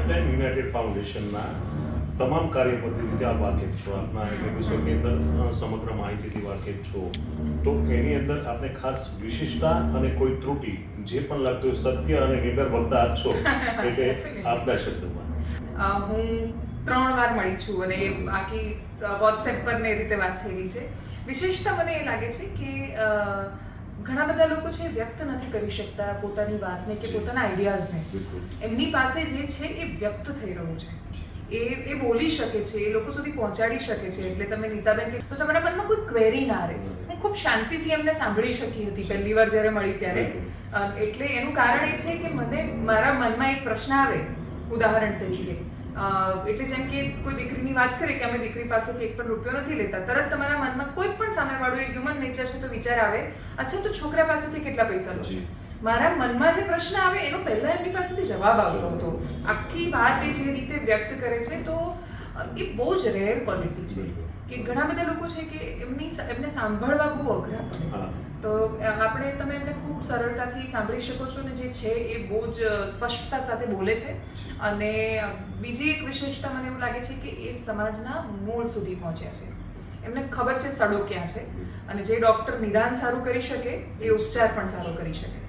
Lifeline United ફાઉન્ડેશનના તમામ કાર્ય પદ્ધતિથી આપ વાકેફ છો. આપના એપિસોડની અંદર સમગ્ર માહિતીથી વાકેફ છો. તો એની અંદર આપને ખાસ વિશિષ્ટતા અને કોઈ ત્રુટિ જે પણ લાગતું સત્ય અને નિર્ભર વક્તા આપ છો એટલે. આપના શબ્દમાં. હું ત્રણ વાર મળી છું અને આખી વોટ્સએપ પર ને એ રીતે વાત થયેલી છે. વિશેષતા મને એ લાગે છે કે ઘણા બધા લોકો છે વ્યક્ત નથી કરી શકતા પોતાની વાતને કે પોતાના આઈડિયાઝને એમની પાસે જે છે એ વ્યક્ત થઈ રહ્યું છે. એ એ બોલી શકે છે એ લોકો સુધી પહોંચાડી શકે છે. એટલે તમે નીતાબેન કે તો તમારા મનમાં કોઈ ક્વેરી ના રહે. હું ખૂબ શાંતિથી એમને સાંભળી શકી હતી પહેલી વાર જ્યારે મળી ત્યારે. એટલે એનું કારણ એ છે કે મને મારા મનમાં એક પ્રશ્ન આવે ઉદાહરણ તરીકે. એટલે જેમ કે કોઈ દીકરીની વાત કરે કે અમે દીકરી પાસેથી એક પણ રૂપિયો નથી લેતા તરત તમારા મનમાં કોઈ પણ સામેવાળું એ હ્યુમન નેચર છે તો વિચાર આવે અચ્છા તો છોકરા પાસેથી કેટલા પૈસા લો છો? મારા મનમાં જે પ્રશ્ન આવે એનો પહેલા એમની પાસેથી જવાબ આવતો હતો. આખી વાત એ જે રીતે વ્યક્ત કરે છે તો એ બહુ જ રેર ક્વોલિટી છે. કે ઘણા બધા લોકો છે કે એમની એમને સાંભળવા બહુ અઘરા પડે. તો આપણે તમે એમને ખૂબ સરળતાથી સાંભળી શકો છો ને જે છે એ બહુ જ સ્પષ્ટતા સાથે બોલે છે. અને બીજી એક વિશેષતા મને એવું લાગે છે કે એ સમાજના મૂળ સુધી પહોંચ્યા છે. એમને ખબર છે સડો ક્યાં છે. અને જે ડૉક્ટર નિદાન સારું કરી શકે, એ ઉપચાર પણ સારો કરી શકે.